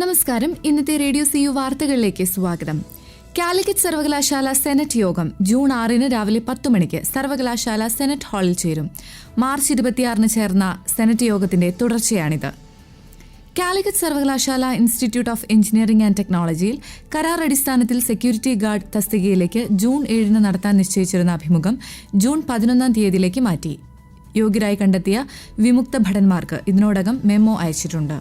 നമസ്കാരം. ഇന്നത്തെ radio C U വാർത്തകളിലേക്ക് സ്വാഗതം. കാലിക്കറ്റ് സർവകലാശാല സെനറ്റ് യോഗം ജൂൺ ആറിന് രാവിലെ പത്ത് മണിക്ക് സർവകലാശാല സെനറ്റ് ഹാളിൽ ചേരും. മാർച്ച് ഇരുപത്തിയാറിന് ചേർന്ന സെനറ്റ് യോഗത്തിന്റെ തുടർച്ചയാണിത്. കാലിക്കറ്റ് സർവകലാശാല ഇൻസ്റ്റിറ്റ്യൂട്ട് ഓഫ് എഞ്ചിനീയറിംഗ് ആൻഡ് ടെക്നോളജിയിൽ കരാർ അടിസ്ഥാനത്തിൽ സെക്യൂരിറ്റി ഗാർഡ് തസ്തികയിലേക്ക് ജൂൺ ഏഴിന് നടത്താൻ നിശ്ചയിച്ചിരുന്ന അഭിമുഖം ജൂൺ പതിനൊന്നാം തീയതിയിലേക്ക് മാറ്റി. യോഗ്യരായി കണ്ടെത്തിയ വിമുക്ത ഭടന്മാർക്ക് ഇതിനോടകം മെമ്മോ അയച്ചിട്ടുണ്ട്.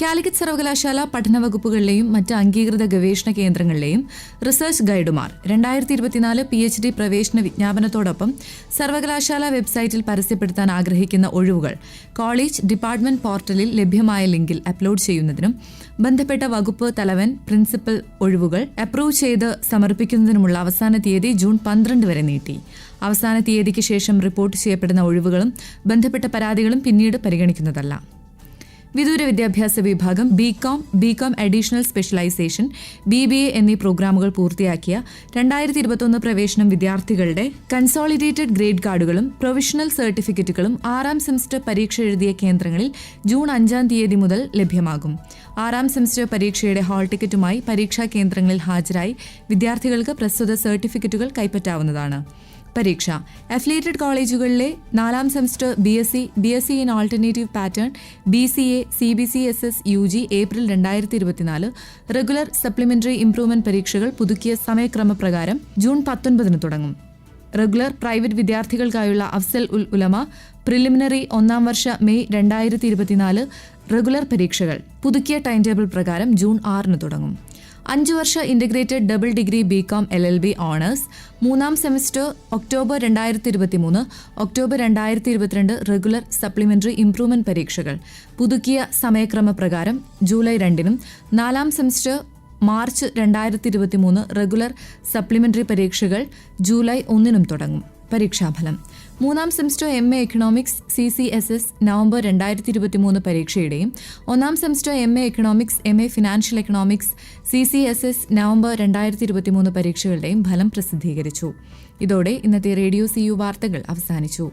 കാലിക്കറ്റ് സർവകലാശാല പഠന വകുപ്പുകളിലെയും മറ്റ് അംഗീകൃത ഗവേഷണ കേന്ദ്രങ്ങളിലെയും റിസർച്ച് ഗൈഡുമാർ രണ്ടായിരത്തി ഇരുപത്തിനാല് പി എച്ച് ഡി പ്രവേശന വിജ്ഞാപനത്തോടൊപ്പം സർവകലാശാല വെബ്സൈറ്റിൽ പരസ്യപ്പെടുത്താൻ ആഗ്രഹിക്കുന്ന ഒഴിവുകൾ കോളേജ് ഡിപ്പാർട്ട്മെന്റ് പോർട്ടലിൽ ലഭ്യമായ ലിങ്കിൽ അപ്ലോഡ് ചെയ്യുന്നതിനും ബന്ധപ്പെട്ട വകുപ്പ് തലവൻ പ്രിൻസിപ്പൽ ഒഴിവുകൾ അപ്രൂവ് ചെയ്ത് സമർപ്പിക്കുന്നതിനുമുള്ള അവസാന തീയതി ജൂൺ പന്ത്രണ്ട് വരെ നീട്ടി. അവസാന തീയതിക്ക് ശേഷം റിപ്പോർട്ട് ചെയ്യപ്പെടുന്ന ഒഴിവുകളും ബന്ധപ്പെട്ട പരാതികളും പിന്നീട് പരിഗണിക്കുന്നതല്ല. വിദൂര വിദ്യാഭ്യാസ വിഭാഗം B Com B Com additional specialisation B B A എന്നീ പ്രോഗ്രാമുകൾ പൂർത്തിയാക്കിയ രണ്ടായിരത്തി ഇരുപത്തൊന്ന് പ്രവേശനം വിദ്യാർത്ഥികളുടെ കൺസോളിഡേറ്റഡ് ഗ്രേഡ് കാർഡുകളും പ്രൊവിഷണൽ സർട്ടിഫിക്കറ്റുകളും ആറാം സെമസ്റ്റർ പരീക്ഷ എഴുതിയ കേന്ദ്രങ്ങളിൽ ജൂൺ അഞ്ചാം തീയതി മുതൽ ലഭ്യമാകും. ആറാം സെമസ്റ്റർ പരീക്ഷയുടെ ഹാൾ ടിക്കറ്റുമായി പരീക്ഷാ കേന്ദ്രങ്ങളിൽ ഹാജരായി വിദ്യാർത്ഥികൾക്ക് പ്രസ്തുത സർട്ടിഫിക്കറ്റുകൾ കൈപ്പറ്റാവുന്നതാണ്. പരീക്ഷ. അഫിലിയേറ്റഡ് കോളേജുകളിലെ നാലാം semester B S C B S C in alternative pattern B C A C B C S S U G April രണ്ടായിരത്തി ഇരുപത്തിനാല് റെഗുലർ സപ്ലിമെന്ററി ഇംപ്രൂവ്മെന്റ് പരീക്ഷകൾ പുതുക്കിയ സമയക്രമപ്രകാരം ജൂൺ പത്തൊൻപതിന് തുടങ്ങും. റെഗുലർ പ്രൈവറ്റ് വിദ്യാർത്ഥികൾക്കായുള്ള അഫ്സൽ ഉൽ ഉലമ പ്രിലിമിനറി ഒന്നാം വർഷ മെയ് രണ്ടായിരത്തി ഇരുപത്തിനാല് റെഗുലർ പരീക്ഷകൾ പുതുക്കിയ ടൈം ടേബിൾ പ്രകാരം ജൂൺ ആറിന് തുടങ്ങും. അഞ്ച് വർഷ integrated double degree B Com L L B honours മൂന്നാം സെമസ്റ്റർ ഒക്ടോബർ രണ്ടായിരത്തി ഇരുപത്തി മൂന്ന് ഒക്ടോബർ രണ്ടായിരത്തി ഇരുപത്തിരണ്ട് റെഗുലർ സപ്ലിമെന്ററി ഇംപ്രൂവ്മെന്റ് പരീക്ഷകൾ. പുതുക്കിയ സമയക്രമപ്രകാരം ജൂലൈ രണ്ടിനും നാലാം സെമസ്റ്റർ മാർച്ച് രണ്ടായിരത്തി ഇരുപത്തി മൂന്ന് റെഗുലർ സപ്ലിമെന്ററി പരീക്ഷകൾ ജൂലൈ ഒന്നിനും തുടങ്ങും. പരീക്ഷാഫലം. മൂന്നാം semester M A economics C C S S November രണ്ടായിരത്തി ഇരുപത്തി മൂന്ന് പരീക്ഷയുടെയും ഒന്നാം semester M A economics M A financial economics C C S S November രണ്ടായിരത്തി ഇരുപത്തി മൂന്ന് പരീക്ഷകളുടെയും ഫലം പ്രസിദ്ധീകരിച്ചു. ഇതോടെ ഇന്നത്തെ റേഡിയോ സി യു വാർത്തകൾ അവസാനിച്ചു.